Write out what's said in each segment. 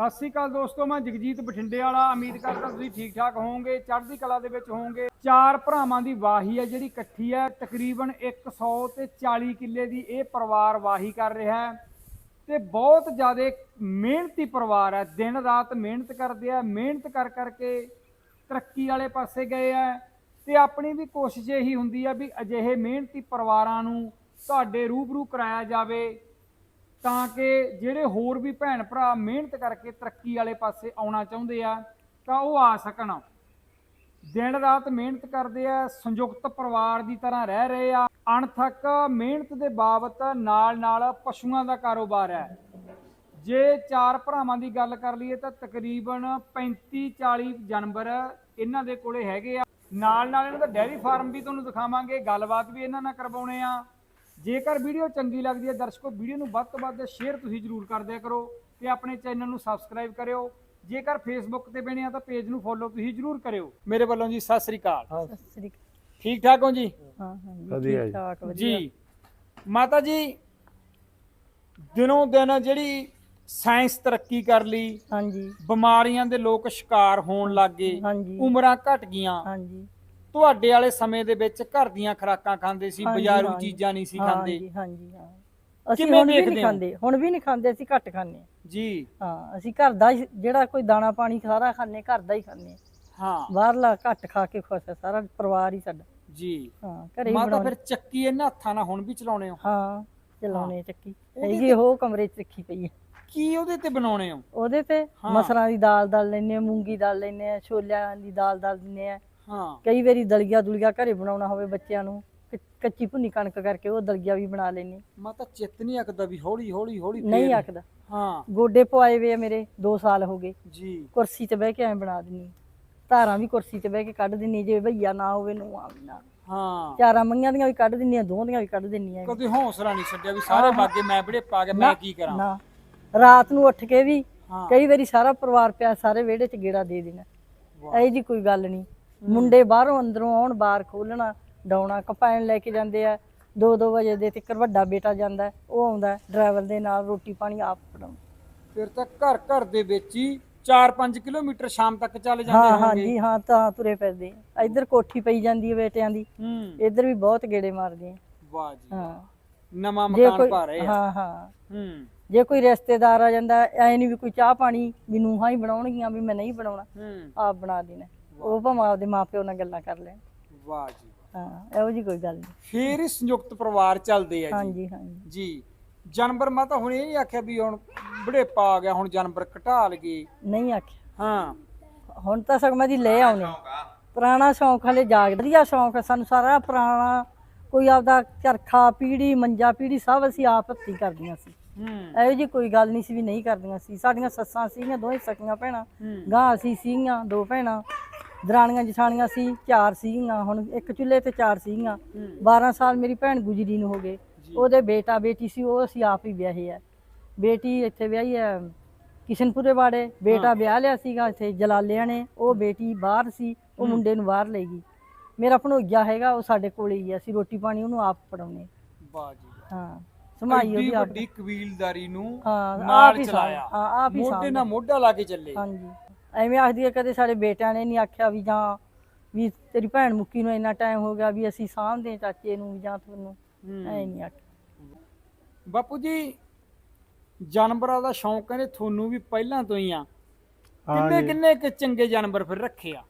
ਸਤਿ ਸ੍ਰੀ ਅਕਾਲ ਦੋਸਤੋ, ਮੈਂ ਜਗਜੀਤ ਬਠਿੰਡੇ ਵਾਲਾ ਉਮੀਦ ਕਰਦਾ ਤੁਸੀਂ ਠੀਕ ਠਾਕ ਹੋਵੋਗੇ, ਚੜ੍ਹਦੀ ਕਲਾ ਦੇ ਵਿੱਚ ਹੋਵੋਗੇ। ਚਾਰ ਭਰਾਵਾਂ ਦੀ ਵਾਹੀ ਹੈ ਜਿਹੜੀ ਇਕੱਠੀ ਹੈ। ਤਕਰੀਬਨ 100 ਤੇ 40 ਕਿੱਲੇ ਦੀ ਇਹ ਪਰਿਵਾਰ ਵਾਹੀ ਕਰ ਰਿਹਾ ਹੈ। ਤੇ ਬਹੁਤ ਜ਼ਿਆਦਾ ਮਿਹਨਤੀ ਪਰਿਵਾਰ ਹੈ। ਦਿਨ ਰਾਤ ਮਿਹਨਤ ਕਰਦੇ ਆ, ਮਿਹਨਤ ਕਰ ਕਰਕੇ ਤਰੱਕੀ ਵਾਲੇ ਪਾਸੇ ਗਏ ਆ। ਤੇ ਆਪਣੀ ਵੀ ਕੋਸ਼ਿਸ਼ ਇਹੀ ਹੁੰਦੀ ਆ ਵੀ ਅਜਿਹੇ ਮਿਹਨਤੀ ਪਰਿਵਾਰਾਂ ਨੂੰ ਤੁਹਾਡੇ ਰੂਬਰੂ ਕਰਾਇਆ ਜਾਵੇ। ਤਾਂ ਕਿ ਜਿਹੜੇ ਹੋਰ ਵੀ ਭੈਣ ਭਰਾ ਮਿਹਨਤ ਕਰਕੇ ਤਰੱਕੀ ਵਾਲੇ ਪਾਸੇ ਆਉਣਾ ਚਾਹੁੰਦੇ ਆ, ਤਾਂ ਉਹ ਆ ਸਕਣ। ਦਿਨ ਰਾਤ ਮਿਹਨਤ ਕਰਦੇ ਆ, ਸੰਯੁਕਤ ਪਰਿਵਾਰ ਦੀ ਤਰ੍ਹਾਂ ਰਹਿ ਰਹੇ ਆ। ਅਣਥੱਕ ਮਿਹਨਤ ਦੇ ਬਾਬਤ ਨਾਲ ਨਾਲ ਪਸ਼ੂਆਂ ਦਾ ਕਾਰੋਬਾਰ ਹੈ। ਜੇ ਚਾਰ ਭਰਾਵਾਂ ਦੀ ਗੱਲ ਕਰ ਲਈਏ ਤਾਂ ਤਕਰੀਬਨ 35 40 ਜਾਨਵਰ ਇਹਨਾਂ ਦੇ ਕੋਲੇ ਹੈਗੇ ਆ। ਨਾਲ ਨਾਲ ਇਹਨਾਂ ਦਾ ਡੈਰੀ ਫਾਰਮ ਵੀ ਤੁਹਾਨੂੰ ਦਿਖਾਵਾਂਗੇ, ਗੱਲਬਾਤ ਵੀ ਇਹਨਾਂ ਨਾਲ ਕਰਵਾਉਣੇ ਆ। ਜੇਕਰ ਵੀਡੀਓ ਚੰਗੀ ਲੱਗਦੀ ਹੈ ਦਰਸ਼ਕੋ ਵੀਡੀਓ ਨੂੰ ਵੱਧ ਤੋਂ ਵੱਧ ਸ਼ੇਅਰ ਤੁਸੀਂ ਜਰੂਰ ਕਰ ਦਿਆ ਕਰੋ ਤੇ ਆਪਣੇ ਚੈਨਲ ਨੂੰ ਸਬਸਕ੍ਰਾਈਬ ਕਰਿਓ। ਜੇਕਰ ਫੇਸਬੁੱਕ ਤੇ ਬਣੇ ਆ ਤਾਂ ਪੇਜ ਨੂੰ ਫੋਲੋ ਤੁਸੀਂ ਜਰੂਰ ਕਰਿਓ। ਮੇਰੇ ਵੱਲੋਂ ਜੀ ਸਤਿ ਸ੍ਰੀ ਅਕਾਲ। ਸਤਿ ਸ੍ਰੀ ਅਕਾਲ। ਠੀਕ ਠਾਕ ਹੋ ਜੀ? ਹਾਂ ਹਾਂ ਜੀ, ਵਧੀਆ ਠੀਕ ਜੀ। ਠਾਕ ਵਧੀਆ। ਜੀ। ਮਾਤਾ ਜੀ ਦਿਨੋਂ ਦਿਨ ਜਿਹੜੀ ਸਾਇੰਸ ਤਰੱਕੀ ਕਰ ਲਈ ਹਾਂਜੀ। ਬਿਮਾਰੀਆਂ ਦੇ ਲੋਕ ਸ਼ਿਕਾਰ ਹੋਣ ਲੱਗੇ ਹਾਂਜੀ। ਉਮਰਾਂ ਘਟ ਗਈਆਂ। ਹਾਂਜੀ। ਤੁਹਾਡੇ ਵਾਲੇ ਸਮੇਂ ਦੇ ਵਿੱਚ ਘਰ ਦੀਆਂ ਖੁਰਾਕਾਂ ਖਾਂਦੇ ਸੀ ਹਾਂਜੀ, ਬਾਜ਼ਾਰੂ ਹਾਂਜੀ। ਚੀਜ਼ਾਂ ਨਹੀਂ ਸੀ ਖਾਂਦੇ। ਹਾਂਜੀ ਹਾਂਜੀ ਹਾਂ। ਅਸੀਂ ਕਿਵੇਂ ਹੁਣ ਵੀ ਦੇਖਦੇ ਨਹੀਂ ਹੋ? ਖਾਂਦੇ ਹੁਣ ਵੀ ਨਹੀਂ ਖਾਂਦੇ ਅਸੀਂ ਘੱਟ ਖਾਂਦੇ। ਜੀ। ਹਾਂ ਅਸੀਂ ਘਰ ਦਾ ਹੀ- ਜਿਹੜਾ ਕੋਈ ਦਾਣਾ ਪਾਣੀ ਸਾਰਾ ਖਾਂਦੇ ਘਰ ਦਾ ਹੀ ਖਾਂਦੇ ਹਾਂ। ਬਾਹਰਲਾ ਘੱਟ ਖਾ ਕੇ ਖੁਸ਼ ਹੈ ਸਾਰਾ ਪਰਿਵਾਰ ਹੀ ਸਾਡਾ। ਜੀ। ਹਾਂ ਘਰੇ ਹੀ ਮਾਤਾ ਬਣਾਉਂਦੇ। ਫਿਰ ਚੱਕੀ ਇਹਨਾਂ ਹੱਥਾਂ ਨਾਲ ਹੁਣ ਵੀ ਚਲਾਉਣੇ ਹੋ? ਹਾਂ ਚਲਾਉਣੇ ਚੱਕੀ। ਉਹਦੇ ਹੈਗੀ ਉਹ ਕਮਰੇ 'ਚ ਰੱਖੀ ਪਈ ਹੈ। ਕੀ ਉਹਦੇ ਤੇ ਬਣਾਉਣੇ ਹੋ? ਉਹਦੇ ਤੇ ਹਾਂ। ਮਸਰਾਂ ਦੀ ਦਾਲ ਦਲ ਲੈਨੇ ਆ ਮੂੰਗੀ ਦਾਲ ਲੈਨੇ ਆ ਛੋਲਿਆਂ ਦੀ ਦਾਲ ਦਲ ਦਿੰਨੇ ਆ ਹਾਂ। ਕਈ ਵਾਰੀ ਦਲੀਆ ਦੁਲੀਆ ਘਰੇ ਬਣਾਉਣਾ ਹੋਵੇ ਬੱਚਿਆਂ ਨੂੰ ਕ- ਕੱਚੀ ਭੁੰਨੀ ਕਣਕ ਕਰਕੇ ਉਹ ਦਲੀਆ ਵੀ ਬਣਾ ਲੈਨੇ ਮਾਤਾ ਚਿੱਤ ਨਹੀਂ ਅਕਦਾ ਵੀ ਹੌਲੀ ਹੌਲੀ ਹੌਲੀ ਨਹੀਂ ਫੇਰ- ਆਖਦਾ ਹਾਂ। ਗੋਡੇ ਪਵਾਏ ਵੇ ਆ ਮੇਰੇ 2 ਸਾਲ ਹੋ ਗਏ। ਜੀ। ਕੁਰਸੀ ਤੇ ਬਹਿ ਕੇ ਐ ਬਣਾ ਦਿੰਨੀ ਧਾਰਾਂ ਵੀ ਕੁਰਸੀ ਤੇ ਬਹਿ ਕੇ ਕੱਢ ਦਿੰਨੀ ਜੇ ਭਈਆ ਨਾ ਹੋਵੇ ਨੂੰ। ਆਵਣਾ ਹਾਂ। ਚਾਰਾਂ ਮੰਗੀਆਂ ਦੀਆਂ ਵੀ ਕੱਢ ਦਿੰਨੀਆਂ ਦੋ ਦੀਆਂ ਵੀ ਕੱਢ ਦਿੰਨੀਆਂ ਕਦੇ ਹੌਸਲਾ ਨਹੀਂ ਛੱਡਿਆ ਵੀ ਸਾਰੇ ਬਾਗੇ ਮੈਂ ਬੜੇ ਪਾ ਕੇ ਮੈਂ ਕੀ ਕਰਾਂ? ਨਾ। ਰਾਤ ਨੂੰ ਉੱਠ ਕੇ ਵੀ ਹਾਂ। ਕਈ ਵਾਰੀ ਸਾਰਾ ਪਰਿਵਾਰ ਪਿਆ ਸਾਰੇ ਵਿਹੜੇ 'ਚ ਗੇੜਾ ਦੇ ਦੇਣਾ। ਵਾਹ। ਇਹ ਜੀ ਕੋਈ ਗੱਲ ਨਹੀਂ। ਮੁੰਡੇ ਬਾਹਰੋਂ ਅੰਦਰੋਂ ਆਉਣ ਬਾਹਰ ਖੋਲਣਾ ਡਾਉਣਾ ਕਪਾਇਣ ਲੈ ਕੇ ਜਾਂਦੇ ਆ। 2-2 ਵਜੇ ਦੇ ਤੱਕ ਵੱਡਾ ਬੇਟਾ ਜਾਂਦਾ ਹੈ, ਉਹ ਆਉਂਦਾ ਡਰਾਈਵਰ ਦੇ ਨਾਲ ਰੋਟੀ ਪਾਣੀ ਆਪ ਬਣਾਉਂਦਾ ਫਿਰ ਤਾਂ ਘਰ ਘਰ ਦੇ ਵਿੱਚ ਹੀ 4-5 ਕਿਲੋਮੀਟਰ ਸ਼ਾਮ ਤੱਕ ਚੱਲ ਜਾਂਦੇ ਹਾਂ ਹਾਂ ਜੀ ਹਾਂ ਤਾਂ ਤੁਰੇ ਫਿਰਦੇ ਆ। ਇੱਧਰ ਕੋਠੀ ਪਈ ਜਾਂਦੀ ਹੈ ਬੇਟਿਆਂ ਦੀ। ਹੂੰ। ਇੱਧਰ ਵੀ ਬਹੁਤ ਗੇੜੇ ਮਾਰਦੇ ਆ। ਵਾਹ ਜੀ ਹਾਂ। ਨਵਾਂ ਮਕਾਨ ਪਾ ਰਹੇ ਆ। ਹਾਂ ਹਾਂ। ਹੂੰ। ਜੇ ਕੋਈ ਰਿਸ਼ਤੇਦਾਰ ਆ ਜਾਂਦਾ ਐ ਨਹੀਂ ਵੀ ਕੋਈ ਚਾਹ ਪਾਣੀ ਵੀ ਨੂੰਹਾਂ ਹੀ ਬਣਾਉਣਗੀਆਂ ਵੀ ਮੈਂ ਨਹੀਂ ਬਣਾਉਣਾ। ਹੂੰ। ਆਪ ਬਣਾ ਦੇਣਾ। ਉਹ ਭਾਵੇਂ ਆਪਦੇ ਮਾਪਿਓ ਨਾਲ ਗੱਲਾਂ ਕਰ ਲੈਣ। ਵਾਹ ਜੀ ਹਾਂ ਇਹੋ ਜੀ ਕੋਈ ਗੱਲ ਨਹੀਂ। ਫੇਰ ਹੀ ਸੰਯੁਕਤ ਪਰਿਵਾਰ ਚੱਲਦੇ ਆ ਜੀ। ਹਾਂਜੀ ਹਾਂਜੀ। ਜੀ ਜਾਨਵਰ ਮਾਤਾ ਹੁਣ ਇਹ ਨਹੀਂ ਆਖਿਆ ਵੀ ਹੁਣ ਬੜੇਪਾ ਆ ਗਿਆ ਹੁਣ ਜਾਨਵਰ ਘਟਾ ਲਗੇ ਨਹੀਂ ਆਖਿਆ। ਹਾਂ। ਹੁਣ ਤਾਂ ਸਗਮਾ ਦੀ ਲੈ ਆਉਨੇ ਪੁਰਾਣਾ ਸ਼ੌਂਕ ਹਲੇ ਜਾਗ ਵਧੀਆ ਸ਼ੌਂਕ ਹੈ ਸਾਨੂੰ ਸਾਰਾ ਪੁਰਾਣਾ ਕੋਈ ਆਪਦਾ ਚਰਖਾ ਪੀੜੀ ਮੰਜਾ ਪੀੜੀ ਸਭ ਅਸੀਂ ਆਪ ਹੱਥੀ ਕਰਦੀਆਂ ਸੀ। ਇਹੋ ਜੀ ਕੋਈ ਗੱਲ ਨਹੀਂ ਸੀ ਵੀ ਨਹੀਂ ਕਰਦੀਆਂ ਸੀ। ਸਾਡੀਆਂ ਸੱਸਾਂ ਸੀਗੀਆਂ ਦੋਵੇਂ ਸਕੀਆਂ ਭੈਣਾਂ। ਗਾਂ ਅਸੀਂ ਸੀਗੀਆਂ ਦੋ ਭੈਣਾਂ। ਦਰਾਣੀਆਂ ਜਠਾਣੀਆਂ ਸੀ ਚਾਰ ਸੀਗੀਆਂ। ਹੁਣ ਇੱਕ ਚੁੱਲ੍ਹੇ ਤੇ ਚਾਰ ਸੀਗੀਆਂ। ਹੂੰ। 12 ਸਾਲ ਮੇਰੀ ਭੈਣ ਗੁਜਰੀ ਨੂੰ ਹੋ ਗਏ। ਉਹਦੇ ਬੇਟਾ ਬੇਟੀ ਸੀ ਉਹ ਅਸੀਂ ਆਪ ਹੀ ਵਿਆਹੇ ਆ। ਬੇਟੀ ਇੱਥੇ ਵਿਆਹੀ ਹੈ ਕਿਸ਼ਨਪੁਰੇ ਵਾੜੇ। ਬੇਟਾ ਵਿਆਹ ਲਿਆ ਸੀਗਾ ਇੱਥੇ ਜਲਾਲਿਆਂ ਨੇ। ਉਹ ਬੇਟੀ ਬਾਹਰ ਸੀ ਉਹ ਮੁੰਡੇ ਨੂੰ ਬਾਹਰ ਲੈ ਗਈ। ਮੇਰਾ ਭਣੋਈਆ ਹੈਗਾ ਉਹ ਸਾਡੇ ਕੋਲੇ ਹੀ ਆ। ਅਸੀਂ ਰੋਟੀ ਪਾਣੀ ਉਹਨੂੰ ਆਪ ਪੜਾਉਨੇ ਵਾਹ ਜੀ। ਹਾਂ। ਸਮਾਈ ਉਹਦੀ ਆਪ ਵੱਡੀ ਕਬੀਲਦਾਰੀ ਨੂੰ ਹਾਂ ਆਪ ਨਾਲ ਹੀ ਚਲਾਇਆ। ਹਾਂ ਆਪ ਹੀ ਮੋਢੇ ਨਾਲ ਮੋਢਾ ਲਾ ਕੇ ਚੱਲੇ। ਹਾਂਜੀ। ਐਵੇਂ ਆਖਦੀ ਹੈ ਕਦੇ ਸਾਡੇ ਬੇਟਿਆਂ ਨੇ ਨਹੀਂ ਆਖਿਆ ਵੀ ਜਾਂ ਵੀ ਤੇਰੀ ਭੈਣ ਮੁੱਕੀ ਨੂੰ ਇੰਨਾ ਟਾਈਮ ਹੋ ਗਿਆ ਵੀ ਅਸੀਂ ਸਾਂਭਦੇ ਹਾਂ ਚਾਚੇ ਨੂੰ ਜਾਂ ਤੁਹਾਨੂੰ। ਹੂੰ। ਐ ਨਹੀਂ ਆਖਿਆ। ਬਾਪੂ ਜੀ ਜਾਨਵਰਾਂ ਦਾ ਸ਼ੌਂਕ ਕਹਿੰਦੇ ਤੁਹਾਨੂੰ ਵੀ ਪਹਿਲਾਂ ਤੋਂ ਹੀ ਆ। ਕਿੰਨੇ ਕਿੰਨੇ ਕਿ ਚੰਗੇ ਜਾਨਵਰ ਫਿਰ ਰੱਖੇ ਆ?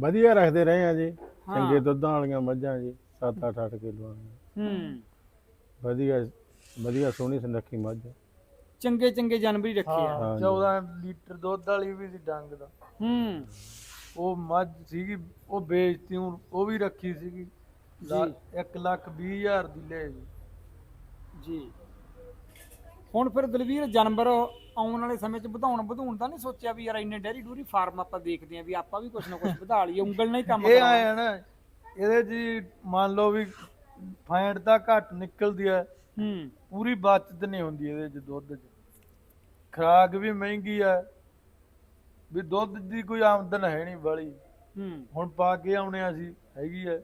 ਵਧੀਆ ਰੱਖਦੇ ਰਹੇ ਆ ਜੀ। ਹਾਂ। ਚੰਗੇ ਦੁੱਧਾਂ ਵਾਲੀਆਂ ਮੱਝਾਂ ਜੀ 7-8 8 ਕਿਲੋ ਹੂੰ। ਵਧੀਆ। ਵਧੀਆ ਸੋਹਣੀ ਸੁਨੱਖੀ ਮੱਝ ਚੰਗੇ ਚੰਗੇ ਜਾਨਵਰ ਹੀ ਰੱਖੇ ਆ। ਹਾਂ। ਜੀ। 14 ਲੀਟਰ ਦੁੱਧ ਵਾਲੀ ਵੀ ਸੀ ਡੰਗ ਦਾ। ਹੂੰ। ਉਹ ਮੱਝ ਸੀਗੀ ਉਹ ਵੇਚਤੀ ਹੁਣ ਉਹ ਵੀ ਰੱਖੀ ਸੀਗੀ। 1 ਲੱਖ 20 ਹਜ਼ਾਰ ਦੀ ਲੈ ਜੀ ਜੀ। ਹੁਣ ਫਿਰ ਦਲਵੀਰ ਜਾਨਵਰ ਆਉਣ ਵਾਲੇ ਸਮੇਂ 'ਚ ਵਧਾਉਣ ਵਧਾਉਣ ਦਾ ਨਹੀਂ ਸੋਚਿਆ ਵੀ ਯਾਰ ਇੰਨੇ ਡੈਰੀ ਡੂਰੀ ਫਾਰਮ ਆਪਾਂ ਦੇਖਦੇ ਆਂ ਵੀ ਆਪਾਂ ਵੀ ਕੁਝ ਨਾ ਕੁਝ ਵਧਾ ਲਈਏ ਉਂਗਲ ਨਾਲ ਹੀ ਕੰਮ ਇਹ ਕਰਾਉਣਾ। ਆਇਆ ਨਾ ਇਹਦੇ ਜੀ ਮੰਨ ਲਓ ਵੀ ਫੈਂਟ ਤਾਂ ਘੱਟ ਨਿਕਲਦੀ ਹੈ। ਹੂੰ। ਪੂਰੀ ਬਚਤ ਨਹੀਂ ਹੁੰਦੀ ਇਹਦੇ ਚ ਦੁੱਧ ਚ। ਖਰਾਕ ਵੀ ਮਹਿੰਗੀ ਹੈ ਵੀ ਦੁੱਧ ਦੀ ਕੋਈ ਆਮਦਨ ਹੈ ਨਹੀਂ ਵਾਲੀ। ਹੂੰ। ਹੁਣ ਪਾ ਕੇ ਆਉਣੇ ਆ ਅਸੀਂ ਹੈਗੀ ਹੈ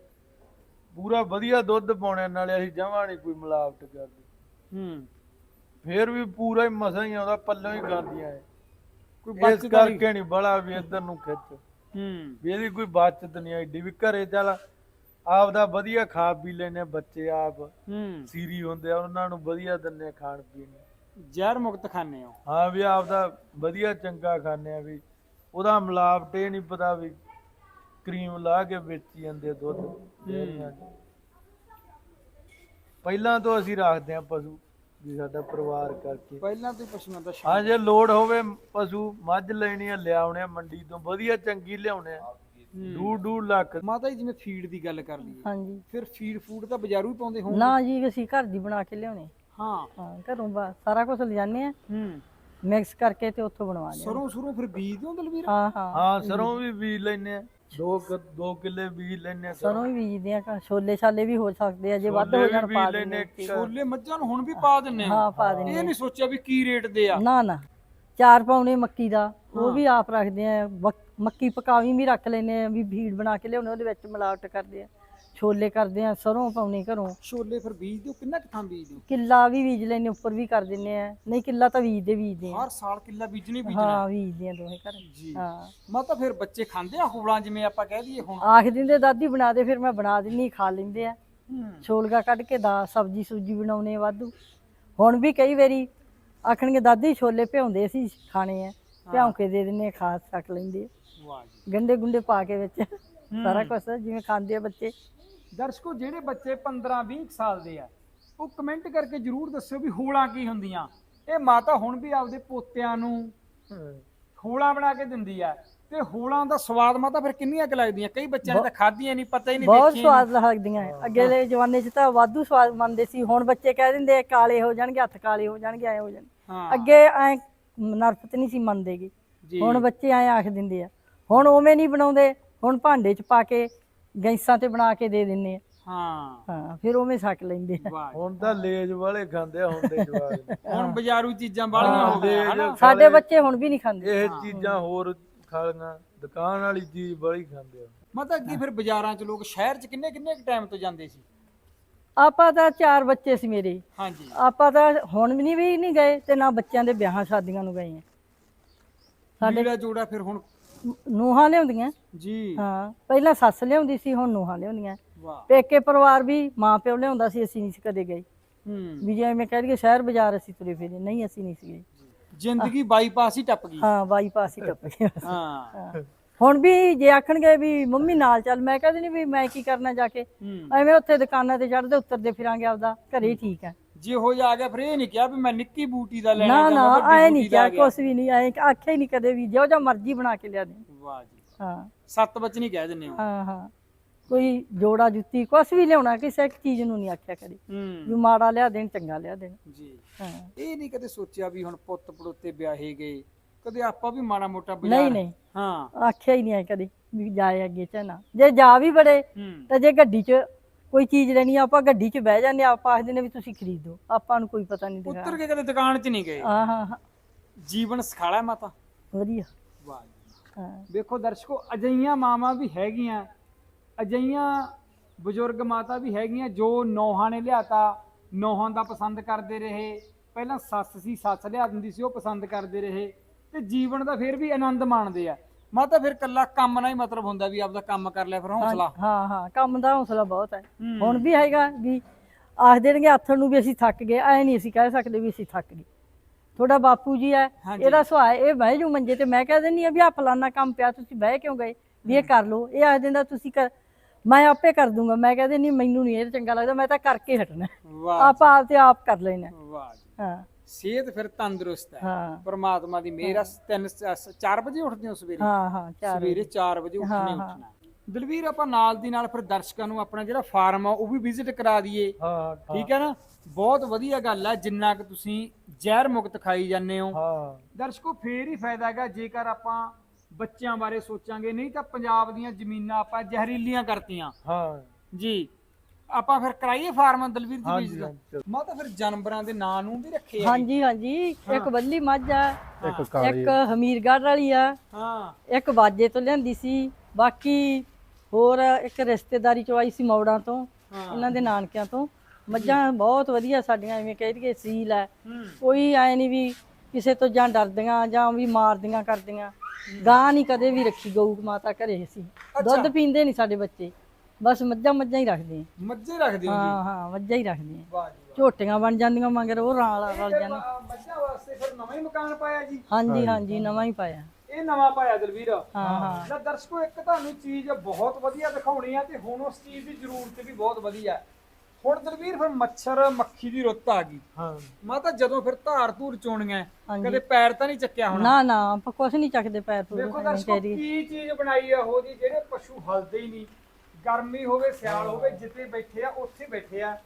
ਪੂਰਾ ਵਧੀਆ ਦੁੱਧ ਪਾਉਣੇ ਨਾਲੇ ਅਸੀਂ ਜਮਾਂ ਨਹੀਂ ਕੋਈ ਮਿਲਾਵਟ ਕਰਦੇ। ਹੂੰ। ਫੇਰ ਵੀ ਪੂਰਾ ਹੀ ਮਸਾਂ ਹੀ ਆਉਂਦਾ ਪੱਲੋਂ ਹੀ ਗਾਂਦੀਆਂ ਐ ਕੋਈ ਇਸ ਬਚਤ ਕਰਕੇ ਨਹੀਂ ਬੜਾ ਵੀ ਇੱਧਰ ਨੂੰ ਖਿੱਚ। ਹੂੰ। ਵੀ ਇਹਦੀ ਕੋਈ ਬਚਤ ਨਹੀਂ ਐਡੀ ਵੀ ਘਰੇ ਚੱਲ ਆਪਦਾ ਵਧੀਆ ਖਾ ਪੀ ਲੈਨੇ ਬੱਚੇ ਆਪ ਹੂੰ। ਸੀਰੀ ਹੁੰਦੇ ਆ ਉਹਨਾਂ ਨੂੰ ਵਧੀਆ ਦਿੰਨੇ ਆ ਖਾਣ ਪੀਣ। ਨੂੰ। ਜ਼ਹਿਰ ਮੁਕਤ ਖਾਣੇ ਹੋ? ਹਾਂ ਵੀ ਆਪਦਾ ਵਧੀਆ ਚੰਗਾ ਖਾਂਦੇ ਆ ਵੀ ਉਹਦਾ ਮਿਲਾਵਟ ਇਹ ਨਹੀਂ ਪਤਾ ਵੀ ਕਰੀਮ ਲਾ ਕੇ ਵੇਚੀ ਜਾਂਦੇ ਆ ਦੁੱਧ ਡੇਅਰੀਆਂ 'ਚ। ਪਹਿਲਾਂ ਤੋਂ ਅਸੀਂ ਰੱਖਦੇ ਆ ਪਸ਼ੂ ਵੀ ਸਾਡਾ ਪਰਿਵਾਰ ਕਰਕੇ। ਪਹਿਲਾਂ ਤੋਂ ਪਸ਼ੂਆਂ ਦਾ ਸ਼ੌਕ ਹਾਂ ਜੇ ਲੋੜ ਹੋਵੇ ਪਸ਼ੂ ਮੱਝ ਲੈਣੀ ਆ ਲਿਆਉਣੇ ਆ ਮੰਡੀ ਤੋਂ ਵਧੀਆ ਚੰਗੀ ਲਿਆਉਣੇ ਆ। ਡੂ ਡੂ ਲੱਖ। ਮਾਤਾ ਜੀ ਜਿਵੇਂ ਫੀਡ ਦੀ ਗੱਲ ਕਰ ਲਈਏ ਹਾਂਜੀ। ਫਿਰ ਫੀਡ ਫੂਡ ਤਾਂ ਬਾਜ਼ਾਰੂ ਹੀ ਪਾਉਂਦੇ ਹੋ ਨਾ ਜੀ ਅਸੀਂ ਘਰ ਦੀ ਬਣਾ ਕੇ ਲਿਆਉਣੇ। ਹਾਂ। ਹਾਂ ਘਰੋਂ ਬਾ ਸਾਰਾ ਕੁਝ ਲਿਜਾਨੇ ਆ। ਹੂੰ। ਮਿਕਸ ਕਰਕੇ ਤੇ ਉੱਥੋਂ ਬਣਵਾ ਲਿਆ ਸਰੋਂ ਸੁਰੋਂ ਫਿਰ ਬੀਜ ਦਿਓ ਦਲਵੀਰ ਹਾਂ ਹਾਂ। ਹਾਂ ਸਰੋਂ ਵੀ ਬੀਜ ਲੈਨੇ ਆ। ਦੋ ਕੁ- ਦੋ ਕਿੱਲੇ ਬੀਜ ਲੈਨੇ ਆ ਸਰੋਂ ਵੀ ਬੀਜਦੇ ਆ ਘਰ। ਛੋਲੇ ਛਾਲੇ ਵੀ ਹੋ ਸਕਦੇ ਆ ਜੇ ਵੱਧ ਹੋ ਛੋਲੇ ਜਾਣ ਵੀ ਪਾ ਬੀਜ ਦਿੰਦੇ ਲੈਨੇ ਆ। ਛੋਲੇ ਮੱਝਾਂ ਨੂੰ ਹੁਣ ਵੀ ਪਾ ਦਿੰਨੇ ਹੋ ਹਾਂ ਪਾ ਦਿੰਦੇ ਇਹ ਨਹੀਂ ਸੋਚਿਆ ਵੀ ਕੀ ਰੇਟ ਦੇ ਆ। ਨਾ ਨਾ। ਚਾਰ ਪਾਉਣੇ ਮੱਕੀ ਦਾ ਉਹ ਵੀ ਆਪ ਰੱਖਦੇ ਆ ਵਕ- ਮੱਕੀ ਪਕਾਵੀ ਵੀ ਰੱਖ ਲੈਨੇ ਆ ਵੀ ਭੀੜ ਬਣਾ ਕੇ ਲਿਆਉਣੇ ਉਹਦੇ ਵਿੱਚ ਮਿਲਾਵਟ ਕਰਦੇ ਆ ਛੋਲੇ ਕਰਦੇ ਆ ਸਰੋਂ ਪਾਉਣੇ ਘਰੋਂ। ਛੋਲੇ ਫਿਰ ਬੀਜ ਦਿਓ ਕਿੰਨਾ ਕੁ ਥਾਂ ਬੀਜ ਦਿਓ? ਕਿੱਲਾ ਵੀ ਬੀਜ ਲੈਨੇ ਉੱਪਰ ਵੀ ਕਰ ਦਿੰਨੇ ਆ ਨਹੀਂ ਕਿੱਲਾ ਤਾਂ ਬੀਜਦੇ ਬੀਜਦੇ ਆ ਹਰ ਸਾਲ ਕਿੱਲਾ ਬੀਜਣੀ ਬੀਜਣਾ। ਹਾਂ ਬੀਜਦੇ ਆ ਦੋਵੇਂ ਘਰ। ਜੀ। ਹਾਂ। ਮਾਤਾ ਫਿਰ ਬੱਚੇ ਖਾਂਦੇ ਆ ਹੋਲਾਂ ਜਿਵੇਂ ਆਪਾਂ ਕਹਿ ਦਈਏ ਹੁਣ। ਆਖ ਦਿੰਦੇ ਦਾਦੀ ਬਣਾ ਦੇ ਫਿਰ ਮੈਂ ਬਣਾ ਦਿੰਨੀ ਖਾ ਲੈਂਦੇ ਆ। ਛੋਲਗਾ ਕੱਢ ਕੇ ਦਾ ਸਬਜੀ ਸੂਜੀ ਬਣਾਉਣੇ ਵਾਧੂ। ਹੁਣ ਵੀ ਕਈ ਵਾਰੀ ਆਖਣਗੇ ਦਾਦੀ ਛੋਲੇ ਭਿਉਂਦੇ ਅਸੀਂ ਖਾਣੇ ਆ। ਭਿਉਂ ਕੇ ਦੇ ਦਿੰਨੇ ਆ, ਖਾ ਸਕ ਲੈਂਦੇ ਆ। ਵਾਹ ਜੀ। ਗੰਡੇ ਗੁੰਡੇ ਪਾ ਕੇ ਵਿੱਚ। ਸਾਰਾ ਕੁਝ ਜਿਵੇਂ ਖਾਂਦੇ ਆ ਬੱਚੇ। ਦਰਸ਼ਕੋ ਜਿਹੜੇ ਬੱਚੇ 15 20 ਸਾਲ ਦੇ ਆ ਉਹ ਕਮੈਂਟ ਕਰਕੇ ਜਰੂਰ ਦੱਸਿਓ ਵੀ ਹੋਲਾਂ ਕੀ ਹੁੰਦੀਆਂ। ਇਹ ਮਾਤਾ ਹੁਣ ਵੀ ਆਪਦੇ ਪੋਤਿਆਂ ਨੂੰ ਹੋਲਾਂ ਬਣਾ ਕੇ ਦਿੰਦੀ ਆ। ਤੇ ਹੋਲਾਂ ਦਾ ਸਵਾਦ ਮਾਤਾ ਫਿਰ ਕਿੰਨੀਆਂ ਕੁ ਲੱਗਦੀਆਂ? ਕਈ ਬੱਚਿਆਂ ਨੇ ਤਾਂ ਖਾਧੀਆਂ ਨਹੀਂ ਪਤਾ ਹੀ ਨਹੀਂ ਬਹੁਤ ਸਵਾਦ ਲੱਗਦੀਆਂ। ਅੱਗੇ ਦੇ ਜ਼ਮਾਨੇ 'ਚ ਤਾਂ ਵਾਧੂ ਸਵਾਦ ਮੰਨਦੇ ਸੀ। ਹੁਣ ਬੱਚੇ ਕਹਿ ਦਿੰਦੇ ਆ, ਕਾਲੇ ਹੋ ਜਾਣਗੇ ਹੱਥ ਕਾਲੇ ਹੋ ਜਾਣਗੇ ਐ ਹੋ ਜਾਣ ਅੱਗੇ ਐ ਨਰਫਤ ਨਹੀਂ ਸੀ ਮੰਨਦੇਗੇ। ਹੁਣ ਬੱਚੇ ਐ ਆਖ ਦਿੰਦੇ ਆ। ਹੁਣ ਉਵੇਂ ਨਹੀਂ ਬਣਾਉਂਦੇ ਹੁਣ ਭਾਂਡੇ 'ਚ ਪਾ ਕੇ ਗੈਸਾਂ ਤੇ ਬਣਾ ਕੇ ਦੇ ਦਿੰਨੇ ਆ। ਹਾਂ। ਹਾਂ ਫਿਰ ਉਵੇਂ ਛਕ ਲੈਂਦੇ ਆ। ਵਾਹ ਜੀ। ਹੁਣ ਤਾਂ ਲੇਜ ਵਾਲੇ ਖਾਂਦੇ ਆ ਹੁਣ ਦੇ ਜਵਾਕ ਹੁਣ ਬਾਜ਼ਾਰੂ ਚੀਜ਼ਾਂ ਬਾਲੀਆਂ ਹੋ ਗਈਆਂ ਹਨਾ? ਸਾਡੇ ਬੱਚੇ ਹੁਣ ਵੀ ਨਹੀਂ ਖਾਂਦੇ। ਇਹ ਚੀਜ਼ਾਂ ਹੋਰ ਖਾਲੀਆਂ ਦੁਕਾਨ ਵਾਲੀ ਚੀਜ਼ ਬੜੀ ਖਾਂਦੇ ਆ। ਮਤਲਬ ਅੱਗੇ ਫਿਰ ਬਾਜ਼ਾਰਾਂ 'ਚ ਲੋਕ ਸ਼ਹਿਰ 'ਚ ਕਿੰਨੇ ਕਿੰਨੇ ਟਾਈਮ ਤੋਂ ਜਾਂਦੇ ਸੀ? ਆਪਾਂ ਤਾਂ ਚਾਰ ਬੱਚੇ ਸੀ ਮੇਰੇ। ਹਾਂਜੀ। ਆਪਾਂ ਤਾਂ ਹੁਣ ਵੀ ਨਹੀਂ ਵੀ ਨਹੀਂ ਗਏ ਤੇ ਨਾ ਬੱਚਿਆਂ ਦੇ ਵਿਆਹਾਂ ਸ਼ਾਦੀਆਂ ਨੂੰ ਗਏ ਆ। ਸਾਡੇ ਜੋੜਾ ਫਿਰ ਹੁਣ ਨੂਹਾਂ ਲਿਆਉਂਦੀਆਂ। ਜੀ। ਹਾਂ ਪਹਿਲਾਂ ਸੱਸ ਲਿਆਉਂਦੀ ਸੀ ਹੁਣ ਨੂਹਾਂ ਲਿਆਉਂਦੀਆਂ। ਵਾਹ। ਪੇਕੇ ਪਰਿਵਾਰ ਵੀ ਮਾਂ ਪਿਓ ਲਿਆਉਂਦਾ ਸੀ ਅਸੀਂ ਨਹੀਂ ਸੀ ਕਦੇ ਗਏ। ਹੂੰ। ਵੀ ਜੇ ਮੈਂ ਕਹਿ ਦਈਏ ਸ਼ਹਿਰ ਬਾਜ਼ਾਰ ਅਸੀਂ ਤੁਰੇ ਫਿਰੇ ਨਹੀਂ ਅਸੀਂ ਨਹੀਂ ਸੀ ਗਏ ਜ਼ਿੰਦਗੀ ਬਾਈਪਾਸ ਹੀ ਟੱਪ ਗਈ। ਹਾਂ ਬਾਈਪਾਸ ਹੀ ਟੱਪ ਗਏ ਹਾਂ। ਹੁਣ ਵੀ ਜੇ ਆਖਣਗੇ ਵੀ ਮੰਮੀ ਨਾਲ ਚੱਲ ਮੈਂ ਕਹਿੰਦੀ ਨਹੀਂ ਵੀ ਮੈਂ ਕੀ ਕਰਨਾ ਜਾ ਕੇ? ਐਵੇਂ ਉੱਥੇ ਦੁਕਾਨਾਂ ਤੇ ਚੜਦੇ ਉਤਰਦੇ ਫਿਰਾਂਗੇ ਆਪਦਾ ਘਰੇ ਹੀ ਠੀਕ ਹੈ ਜੇ ਹੋ ਜਾ ਆ ਗਿਆ ਫਿਰ ਇਹ ਨਹੀਂ ਕਿਹਾ ਵੀ ਮੈਂ ਨਿੱਕੀ ਬੂਟੀ ਦਾ ਲੈਣਾ ਨਾ ਨਾ ਬੂਟੀ ਨਹੀਂ ਕਿਹਾ। ਕੁਛ ਵੀ ਨਹੀਂ ਐ ਆਖਿਆ ਹੀ ਨਹੀਂ ਕਦੇ ਵੀ ਜੋ ਜੋ ਮਰਜ਼ੀ ਬਣਾ ਕੇ ਲਿਆ ਦੇ। ਵਾਹ ਜੀ। ਹਾਂ। ਸੱਤ ਬਚਨੀ ਕਹਿ ਦਿੰਨੇ ਹੋ। ਹਾਂ ਹਾਂ। ਕੋਈ ਜੋੜਾ ਜੁੱਤੀ ਕੁਛ ਵੀ ਲਿਆਉਣਾ ਕਿਸੇ ਇੱਕ ਚੀਜ਼ ਨੂੰ ਨਹੀਂ ਆਖਿਆ ਕਦੇ। ਵੀ ਮਾੜਾ ਲਿਆ ਦੇਣ ਚੰਗਾ ਲਿਆ ਦੇਣ। ਜੀ। ਹਾਂ। ਇਹ ਨਹੀਂ ਕਦੇ ਸੋਚਿਆ ਵੀ ਹੁਣ ਪੁੱਤ ਪੜੋਤੇ ਵਿਆਹੇ ਗਏ ਕਦੇ ਆਪਾਂ ਵੀ ਮਾੜਾ ਮੋਟਾ ਬਾਜ਼ਾਰ ਨਹੀਂ ਨਹੀਂ। ਹਾਂ। ਆਖਿਆ ਹੀ ਨਹੀਂ ਕਦੇ ਵੀ ਜਾਏ ਅੱਗੇ ਚਨਾ ਜੇ ਜਾ ਵੀ ਬੜੇ ਤਾਂ ਜੇ ਗੱਡੀ 'ਚ ਕੋਈ ਚੀਜ਼ ਲੈਣੀ ਆ, ਆਪਾਂ ਗੱਡੀ 'ਚ ਬਹਿ ਜਾਂਦੇ ਆ, ਆਪਾਂ ਆਖਦੇ ਨੇ ਵੀ ਤੁਸੀਂ ਖਰੀਦੋ। ਆਪਾਂ ਨੂੰ ਕੋਈ ਪਤਾ ਨਹੀਂ ਉੱਤਰ ਦਿਖਾ ਕੇ ਕਦੇ ਦੁਕਾਨ 'ਚ ਨਹੀਂ ਗਏ? ਹਾਂ ਹਾਂ ਹਾਂ। ਜੀਵਨ ਸਿਖਾਲਾ ਮਾਤਾ। ਵਧੀਆ। ਵਾਹ ਜੀ ਹਾਂ। ਵੇਖੋ ਦਰਸ਼ਕੋ ਅਜਈਆਂ ਮਾਵਾਂ ਵੀ ਹੈਗੀਆਂ। ਅਜਈਆਂ ਬਜ਼ੁਰਗ ਮਾਤਾ ਵੀ ਹੈਗੀਆਂ ਜੋ ਨੌਹਾਂ ਨੇ ਲਿਆਤਾ। ਨੌਹਾਂ ਦਾ ਪਸੰਦ ਕਰਦੇ ਰਹੇ। ਪਹਿਲਾਂ ਸੱਸ ਸੀ ਸੱਸ ਲਿਆ ਦਿੰਦੀ ਸੀ ਉਹ ਪਸੰਦ ਕਰਦੇ ਰਹੇ। ਤੇ ਜੀਵਨ ਦਾ ਫਿਰ ਵੀ ਆਨੰਦ ਮਾਣਦੇ ਆ। ਮਾਤਾ ਫਿਰ ਕੱਲਾ ਕੰਮ ਨਾਲ ਹੀ ਮਤਲਬ ਹੁੰਦਾ ਵੀ ਆਪਦਾ ਕੰਮ ਕਰ ਲਿਆ ਫਿਰ ਹੌਸਲਾ। ਹਾਂ ਹਾਂ ਕੰਮ ਦਾ ਹੌਸਲਾ ਬਹੁਤ ਹੈ। ਹੁਣ ਵੀ ਹੈਗਾ ਵੀ ਆਖ ਦੇਣਗੇ ਆਥਣ ਨੂੰ ਵੀ ਅਸੀਂ ਥੱਕ ਗਏ ਐ ਨਹੀਂ ਅਸੀਂ ਕਹਿ ਸਕਦੇ ਵੀ ਅਸੀਂ ਥੱਕ ਗਏ। ਥੋੜਾ ਬਾਪੂ ਜੀ ਹੈ ਹਾਂਜੀ। ਇਹਦਾ ਸੁਭਾਅ ਇਹ ਬਹਿ ਜੂ ਮੰਜੇ ਤੇ ਮੈਂ ਕਹਿ ਦਿੰਦੀ ਆ ਵੀ ਆ ਫਲਾਨਾ ਕੰਮ ਪਿਆ ਤੁਸੀਂ ਬਹਿ ਕਿਉਂ ਗਏ? ਵੀ ਇਹ ਕਰ ਲਓ ਇਹ ਆਖ ਦਿੰਦਾ ਤੁਸੀਂ ਕਰ ਮੈਂ ਆਪੇ ਕਰ ਦੂੰਗਾ ਮੈਂ ਕਹਿੰਦੇ ਨਹੀਂ ਮੈਨੂੰ ਨਹੀਂ ਇਹ ਚੰਗਾ ਲੱਗਦਾ ਮੈਂ ਤਾਂ ਕਰਕੇ ਹਟਣਾ। ਆਪ ਆਪ ਤੇ ਆਪ ਕਰ ਲੈਣਾ ਵਾਹ ਹਾਂ। ਸਿਹਤ ਫਿਰ ਤੰਦਰੁਸਤ ਹੈ। ਹਾਂ। ਪਰਮਾਤਮਾ ਦੀ ਮਿਹਰ ਆ 3 4 ਵਜੇ ਉੱਠਦੇ ਹੋ ਸਵੇਰੇ? ਹਾਂ ਹਾਂ ਸਵੇਰੇ 4 ਵਜੇ ਉੱਠਣੇ ਹਾਂ, ਹੀ। ਹਾਂ। ਉੱਠਣਾ ਦਲਵੀਰ ਆਪਾਂ ਨਾਲ ਦੀ ਨਾਲ ਫਿਰ ਦਰਸ਼ਕਾਂ ਨੂੰ ਆਪਣਾ ਜਿਹੜਾ ਫਾਰਮ ਆ ਉਹ ਵੀ ਵਿਜ਼ਿਟ ਕਰਾ ਦਈਏ। ਹਾਂ ਠੀਕ ਹੈ ਨਾ? ਬਹੁਤ ਵਧੀਆ ਗੱਲ ਆ ਜਿੰਨਾ ਕਿ ਤੁਸੀਂ ਜ਼ਹਿਰ ਮੁਕਤ ਖਾਈ ਜਾਂਦੇ ਹੋ। ਹਾਂ। ਦਰਸ਼ਕੋ ਫੇਰ ਹੀ ਫਾਇਦਾ ਹੈਗਾ ਜੇਕਰ ਆਪਾਂ ਬੱਚਿਆਂ ਬਾਰੇ ਸੋਚਾਂਗੇ। ਨਹੀਂ ਤਾਂ ਪੰਜਾਬ ਦੀਆਂ ਜ਼ਮੀਨਾਂ ਆਪਾਂ ਜ਼ਹਿਰੀਲੀਆਂ ਕਰਤੀਆਂ। ਹਾਂ। ਜੀ। ਆਪਾਂ ਫਿਰ ਕਰਾਈਏ ਫਾਰਮ ਦਲਵੀਰ ਦੀ। ਵਿਜ਼ਿਟ ਹਾਂਜੀ। ਮੈਂ ਤਾਂ ਫਿਰ ਜਾਨਵਰਾਂ ਦੇ ਨਾਂ ਨੂੰ ਵੀ ਰੱਖੇ ਆ ਹਾਂਜੀ ਹਾਂਜੀ। ਇੱਕ ਬੱਲੀ ਮੱਝ ਆ ਇੱਕ ਕਾਲੀ ਇੱਕ ਹਮੀਰਗੜ੍ਹ ਵਾਲੀ ਆ ਹਾਂ। ਇੱਕ ਬਾਜੇ ਤੋਂ ਲਿਆਂਦੀ ਸੀ। ਬਾਕੀ ਹੋਰ ਇੱਕ ਰਿਸ਼ਤੇਦਾਰੀ ਚੋਂ ਆਈ ਸੀ ਮੌੜਾਂ ਤੋਂ ਹਾਂ। ਇਹਨਾਂ ਦੇ ਨਾਨਕਿਆਂ ਤੋਂ। ਮੱਝਾਂ ਬਹੁਤ ਵਧੀਆ ਸਾਡੀਆਂ ਐਵੇਂ ਕਹਿ ਦਈਏ ਸੀਲ ਹੈ ਹੂੰ। ਕੋਈ ਐ ਨਹੀਂ ਵੀ ਕਿਸੇ ਤੋਂ ਜਾਂ ਡਰਦੀਆਂ ਜਾਂ ਵੀ ਮਾਰਦੀਆਂ ਕਰਦੀਆਂ। ਗਾਂ ਨਹੀਂ ਕਦੇ ਵੀ ਰੱਖੀ ਗਊ ਮਾਤਾ ਘਰੇ ਸੀ ਦੁੱਧ ਪੀਂਦੇ ਨਹੀਂ ਸਾਡੇ ਬੱਚੇ। ਬਸ ਮੱਝਾਂ ਮੱਝਾਂ ਹੀ ਰੱਖਦੇ ਆ। ਮੱਝੇ ਰੱਖਦੇ ਹੋ ਜੀ? ਹਾਂ ਹਾਂ ਮੱਝਾਂ ਹੀ ਰੱਖਦੇ ਆ। ਵਾਹ ਜੀ ਝੋਟੀਆਂ ਬਣ ਜਾਂਦੀਆਂ ਮਗਰ ਉਹ ਰਾਲ ਰਲ ਜਾਂਦੇ। ਮ- ਮੱਝਾਂ ਵਾਸਤੇ ਫਿਰ ਨਵਾਂ ਹੀ ਮਕਾਨ ਪਾਇਆ ਜੀ? ਹਾਂਜੀ ਹਾਂਜੀ। ਨਵਾਂ ਹੀ ਪਾਇਆ। ਇਹ ਨਵਾਂ ਪਾਇਆ ਦਲਵੀਰ? ਹਾਂ ਹਾਂ। ਤਾਂ ਦਰਸ਼ਕੋ ਇੱਕ ਤੁਹਾਨੂੰ ਚੀਜ਼ ਬਹੁਤ ਵਧੀਆ ਦਿਖਾਉਣੀ ਆ ਤੇ ਹੁਣ ਉਸ ਚੀਜ਼ ਦੀ ਜ਼ਰੂਰਤ ਵੀ ਬਹੁਤ ਵਧੀਆ। ਹੈ। ਹੁਣ ਦਲਵੀਰ ਫਿਰ ਮੱਛਰ ਮੱਖੀ ਦੀ ਰੁੱਤ ਆ ਗਈ। ਹਾਂ। ਮਾਤਾ ਜਦੋਂ ਫਿਰ ਧਾਰ ਧੂਰ ਚੋਣੀਆਂ ਹਾਂਜੀ। ਕਦੇ ਪੈਰ ਤਾਂ ਨਹੀਂ ਚੱਕਿਆ ਹੋਣਾ? ਨਾ ਨਾ ਆਪਾਂ ਕੁਛ ਨਹੀਂ ਚੱਕਦੇ ਪੈਰ ਤੋਂ ਦੇਖੋ ਦਰਸ਼ਕੋ ਕੀ ਚੀਜ਼ ਬਣਾਈ ਆ ਉਹ ਜੀ ਜਿਹੜੇ ਪਸ਼ੂ ਹਲਦੇ ਹੀ ਨਹੀਂ। ਗਰਮੀ ਹੋਵੇ ਸਿਆਲ ਹੋਵੇ ਜਿੱਥੇ ਬੈਠੇ ਆ ਉੱਥੇ ਬੈਠੇ ਆ।